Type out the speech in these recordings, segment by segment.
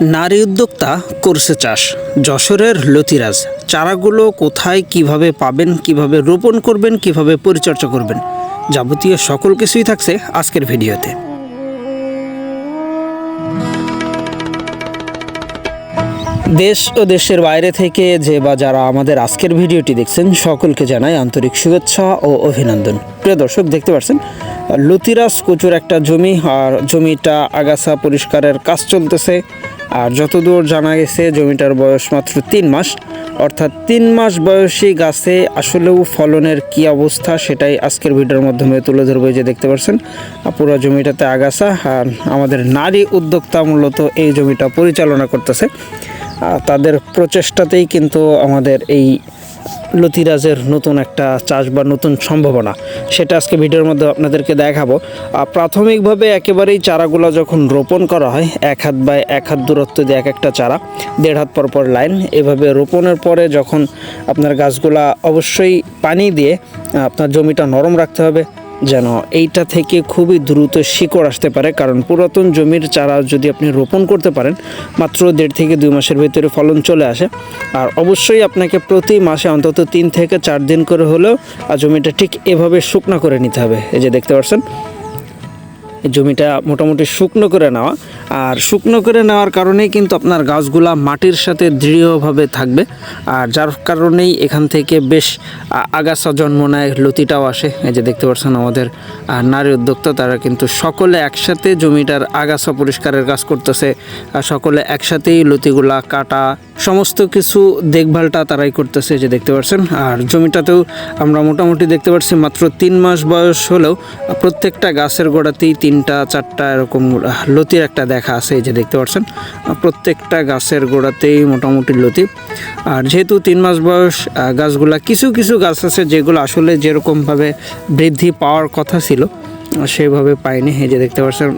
নারী উদ্যোক্তা করছে চাষ। যশোরের লতিরাজ, চারাগুলো কোথায়, কীভাবে পাবেন, কীভাবে রোপণ করবেন, কীভাবে পরিচর্যা করবেন, যাবতীয় সকল কিছুই থাকছে আজকের ভিডিওতে। দেশ ও দেশের বাইরে থেকে যে বা যারা আমাদের আজকের ভিডিওটি দেখছেন, সকলকে জানাই আন্তরিক শুভেচ্ছা ও অভিনন্দন। প্রিয় দর্শক, দেখতে পাচ্ছেন, লতিরাজ কচুর একটা জমি, আর জমিটা আগাছা পরিষ্কারের কাজ চলতেছে। আর যতদূর জানা গেছে, জমিটার বয়স মাত্র তিন মাস। অর্থাৎ তিন মাস বয়সী গাছে আসলেও ফলনের কি অবস্থা সেটাই আজকের ভিডিওর মাধ্যমে তুলে ধরবো। যে দেখতে পাচ্ছেন পুরো জমিটাতে আগাছা, আর আমাদের নারী উদ্যোক্তা মূলত এই জমিটা পরিচালনা করতেছে। তাদের প্রচেষ্টাতেই কিন্তু আমাদের এই লতিরাজের নতুন একটা চাষ বা নতুন সম্ভাবনা। সেটা আজকে ভিডিওর মধ্যে আপনাদেরকে দেখাবো। প্রাথমিকভাবে একেবারেই চারাগুলো যখন রোপণ করা হয়, এক হাত বাই এক হাত দূরত্ব দিয়ে এক একটা চারা, দেড় হাত পর পর লাইন, এভাবে রোপণের পরে যখন আপনার গাছগুলা অবশ্যই পানি দিয়ে আপনার জমিটা নরম রাখতে হবে যেন এইটা থেকে খুবই দ্রুত শিকড় আসতে পারে, কারণ পুরাতন জমির চারা যদি আপনি রোপণ করতে পারেন, মাত্র দেড় থেকে দুই মাসের ভিতরে ফলন চলে আসে। আর অবশ্যই আপনাকে প্রতি মাসে অন্তত তিন থেকে চার দিন করে হলেও আর জমিটা ঠিক এভাবে শুকনা করে নিতে হবে। এই যে দেখতে পাচ্ছেন জমিটা মোটামুটি শুকনো করে নেওয়া। আর শুকনো করে নেওয়ার কারণেই কিন্তু আপনার গাছগুলা মাটির সাথে দৃঢ়ভাবে থাকবে। আর যার কারণেই এখান থেকে বেশ আগাছা জন্ম নেয়, লতিটাও আসে। এই যে দেখতে পাচ্ছেন আমাদের নারী উদ্যোক্তা, তারা কিন্তু সকলে একসাথে জমিটার আগাছা পরিষ্কারের কাজ করতেছে। আর সকলে একসাথেই লতিগুলা কাটা সমস্ত কিছু দেখভালটা তারাই করতেছে যে দেখতে পাচ্ছেন আর জমিটাতেও আমরা মোটামুটি দেখতে পাচ্ছি মাত্র তিন মাস বয়স হলেও প্রত্যেকটা গাছের গোড়াতেই তিনটা, চারটা এরকম লতির একটা দেখা আছে যে দেখতে পাচ্ছেন প্রত্যেকটা গাছের গোড়াতেই মোটামুটি লতি। আর যেহেতু তিন মাস বয়স গাছগুলা কিছু কিছু গাছ আছে যেগুলো আসলে যেরকমভাবে বৃদ্ধি পাওয়ার কথা ছিল, সেভাবে পায়নি এই যে দেখতে পাচ্ছেন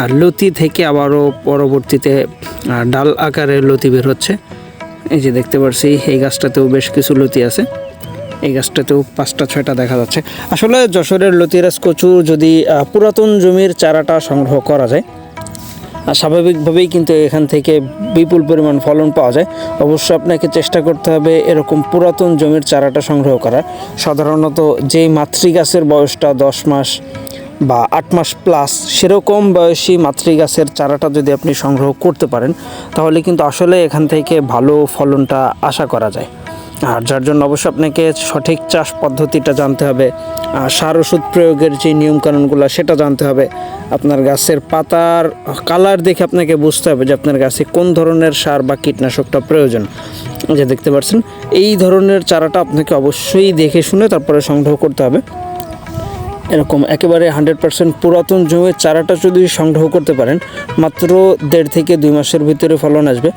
আর লতি থেকে আবারও পরবর্তীতে ডাল আকারে লতি বের হচ্ছে। এই যে দেখতে পাচ্ছি এই গাছটাতেও বেশ কিছু লতি আছে। এই গাছটাতেও পাঁচটা, ছয়টা দেখা যাচ্ছে। আসলে যশোরের লতিরাজ কচু যদি পুরাতন জমির চারাটা সংগ্রহ করা যায়, আর স্বাভাবিকভাবেই কিন্তু এখান থেকে বিপুল পরিমাণ ফলন পাওয়া যায়, অবশ্য আপনাকে চেষ্টা করতে হবে এরকম পুরাতন জমির চারাটা সংগ্রহ করার। সাধারণত যেই মাতৃ গাছের বয়সটা দশ মাস বা আট মাস প্লাস সেরকম বয়সী মাতৃ গাছের চারাটা যদি আপনি সংগ্রহ করতে পারেন, তাহলে কিন্তু আসলে এখান থেকে ভালো ফলনটা আশা করা যায়। আর যার জন্য অবশ্যই আপনাকে সঠিক চাষ পদ্ধতিটা জানতে হবে সার ওষুধ প্রয়োগের যে নিয়মকানুনগুলো সেটা জানতে হবে। আপনার গাছের পাতার কালার দেখে আপনাকে বুঝতে হবে যে আপনার গাছে কোন ধরনের সার বা কীটনাশকটা প্রয়োজন। যে দেখতে পাচ্ছেন, এই ধরনের চারাটা আপনাকে অবশ্যই দেখে শুনে তারপরে সংগ্রহ করতে হবে। এরকম একেবারে হান্ড্রেড পারসেন্ট পুরাতন জমির চারাটা যদি সংগ্রহ করতে পারেন, মাত্র দেড় থেকে দুই মাসের ভিতরে ফলন আসবে,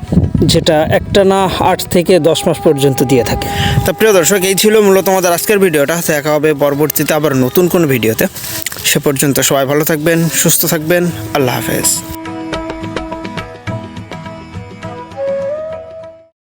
যেটা একটা না আট থেকে দশ মাস পর্যন্ত দিয়ে থাকে। তা প্রিয় দর্শক, এই ছিল মূলত আমাদের আজকের ভিডিওটা। দেখা হবে পরবর্তীতে আবার নতুন কোনো ভিডিওতে। সে পর্যন্ত সবাই ভালো থাকবেন, সুস্থ থাকবেন। আল্লাহ হাফেজ।